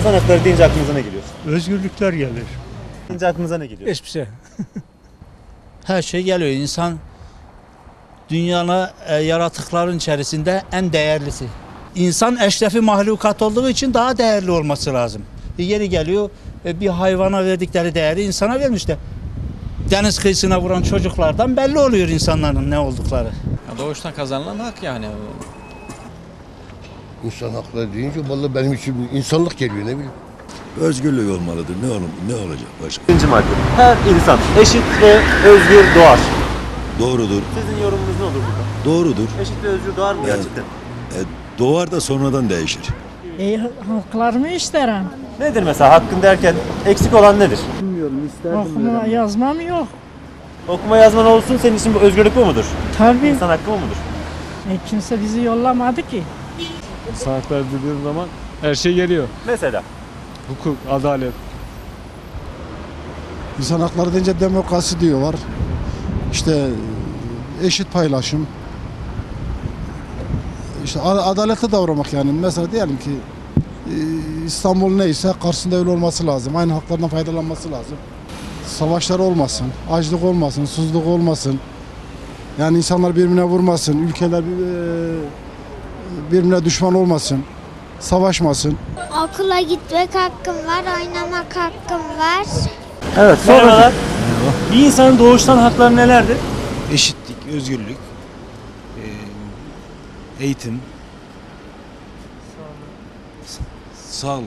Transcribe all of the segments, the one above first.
İnsan hakları deyince aklınıza ne geliyor? Özgürlükler gelir. Deyince aklınıza ne geliyor? Hiçbir şey. Her şey geliyor. İnsan dünyanın e, yaratıkların içerisinde en değerlisi. İnsan eşrefi mahlukat olduğu için daha değerli olması lazım. E, yeri geliyor e, bir hayvana verdikleri değeri insana vermişler. Deniz kıyısına vuran çocuklardan belli oluyor insanların ne oldukları. Ya doğuştan kazanılan hak yani. İnsan hakları deyince vallahi benim için insanlık geliyor ne bileyim. Özgürlük olmalıdır. Ne olur, ne olacak başka? İkinci madde. Her insan eşit ve özgür doğar. Doğrudur. Sizin yorumunuz ne olur burada? Doğrudur. Eşit ve özgür doğar mı Evet. gerçekten? E, doğar da sonradan değişir. İyi haklarımı isterim. Nedir mesela hakkın derken eksik olan nedir? Okuma yazmam yok. Okuma yazman olsun senin için bu özgürlük bu mudur? Tabii. İnsan hakkı bu mudur? E, kimse bizi yollamadı ki. İnsan hakları dediğim zaman her şey geliyor. Mesela Hukuk, adalet. İnsan hakları deyince demokrasi diyorlar. İşte eşit paylaşım. İşte a- adaletli davranmak yani. Mesela diyelim ki e, İstanbul neyse karşısında öyle olması lazım. Aynı haklardan faydalanması lazım. Savaşlar olmasın, açlık olmasın, susuzluk olmasın. Yani insanlar birbirine vurmasın, ülkeler e, birbirine düşman olmasın, savaşmasın. Okula gitmek hakkım var, oynamak hakkım var. Evet sonra bir insanın doğuştan hakları nelerdir? eşitlik, özgürlük, eee, eğitim, sa- sağlık.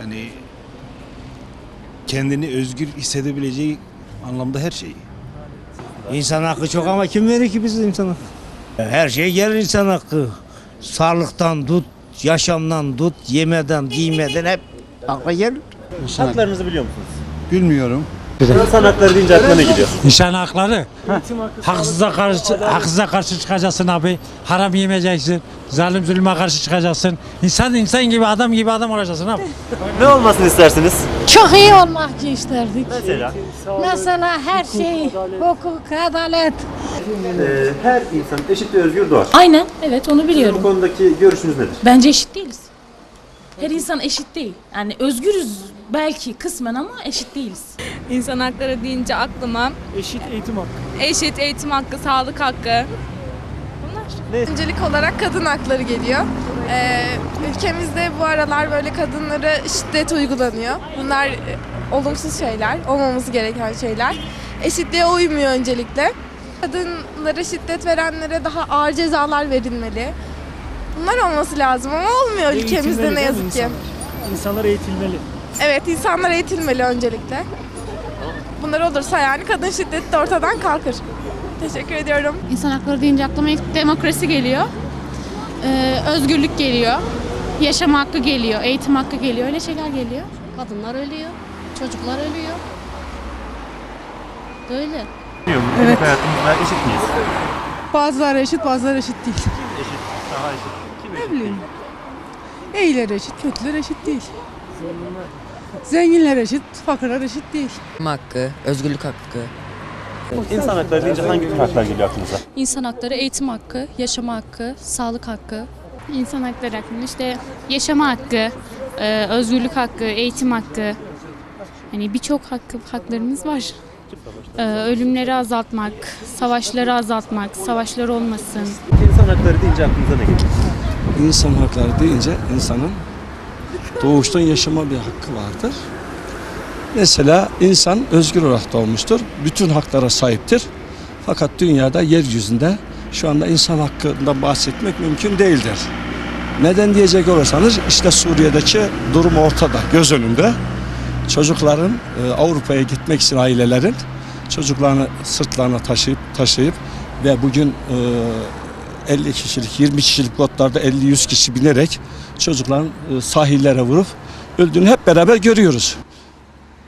Yani kendini özgür hissedebileceği anlamda her şey. İnsan hakkı çok ama kim verir ki bize insan hakkı? Her şey gelir insan hakkı. Sağlıktan tut, yaşamdan tut, yemeden, giymeden hep akla gelir. Haklarınızı biliyor musunuz? Bilmiyorum. İnsan hakları deyince aklına ne geliyor? İnsan hakları. Haksıza karşı, haksıza karşı çıkacaksın abi. Haram yemeyeceksin. Zalim zulme karşı çıkacaksın. İnsan insan gibi adam gibi adam olacaksın abi. Ne olmasını istersiniz? Çok iyi olmak isterdik. Mesela Mesela her şey, hukuk, adalet. e, her insan eşit ve özgür doğar. Aynen evet onu Bu biliyorum. konudaki görüşünüz nedir? Bence eşit değiliz. Her insan eşit değil. Yani özgürüz belki kısmen ama eşit değiliz. İnsan hakları deyince aklıma Eşit eğitim hakkı. eşit eğitim hakkı, sağlık hakkı. Bunlar. Ne? Öncelik olarak kadın hakları geliyor. Ee, ülkemizde bu aralar böyle kadınlara şiddet uygulanıyor. Bunlar e, olumsuz şeyler, olmaması gereken şeyler. Eşitliğe uymuyor öncelikle. Kadınlara şiddet verenlere daha ağır cezalar verilmeli. Bunlar olması lazım ama olmuyor ülkemizde ne yazık ki. İnsanlar eğitilmeli. Evet, insanlar eğitilmeli öncelikle. Bunlar olursa yani kadın şiddeti de ortadan kalkır. Teşekkür ediyorum. İnsan hakları deyince aklıma ilk demokrasi geliyor. Ee, özgürlük geliyor. Yaşam hakkı geliyor. Eğitim hakkı geliyor. Öyle şeyler geliyor. Kadınlar ölüyor. Çocuklar ölüyor. Böyle. Evet. Hayatımızda eşit miyiz? Bazıları eşit, bazıları eşit değil. Eşit, daha eşit. Kim eşit? bileyim. İyiler eşit, kötüler eşit değil. Zenginler eşit, fakirler eşit değil. hakkı, özgürlük hakkı. İnsan hakları deyince hangi haklar geliyor aklınıza? İnsan hakları, eğitim hakkı, yaşama hakkı, sağlık hakkı. İnsan hakları hakkında işte yaşama hakkı, e, özgürlük hakkı, eğitim hakkı. Hani birçok hakkı, haklarımız var. E, ölümleri azaltmak, savaşları azaltmak, savaşlar olmasın. İnsan hakları deyince aklınıza ne geliyor? İnsan hakları deyince insanın doğuştan yaşama bir hakkı vardır. Mesela insan özgür olarak doğmuştur. Bütün haklara sahiptir. Fakat dünyada yeryüzünde şu anda insan hakkından bahsetmek mümkün değildir. Neden diyecek olursanız işte Suriye'deki durum ortada, göz önünde. Çocukların e, Avrupa'ya gitmek için ailelerin çocuklarını sırtlarına taşıyıp taşıyıp ve bugün e, 50 kişilik, 20 kişilik botlarda 50-100 kişi binerek çocukların e, sahillere vurup öldüğünü hep beraber görüyoruz.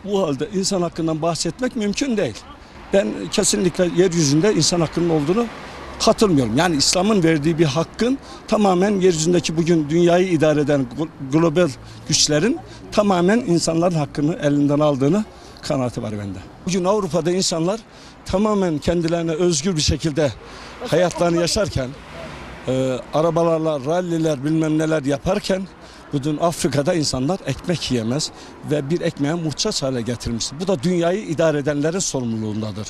Bu halde insan hakkından bahsetmek mümkün değil. Ben kesinlikle yeryüzünde insan hakkının olduğunu katılmıyorum. Yani İslam'ın verdiği bir hakkın tamamen yeryüzündeki bugün dünyayı idare eden glo- global güçlerin tamamen insanların hakkını elinden aldığını kanaati var bende. Bugün Avrupa'da insanlar tamamen kendilerine özgür bir şekilde hayatlarını yaşarken, e, arabalarla ralliler bilmem neler yaparken Bugün Afrika'da insanlar ekmek yiyemez ve bir ekmeğe muhtaç hale getirmiştir. Bu da dünyayı idare edenlerin sorumluluğundadır.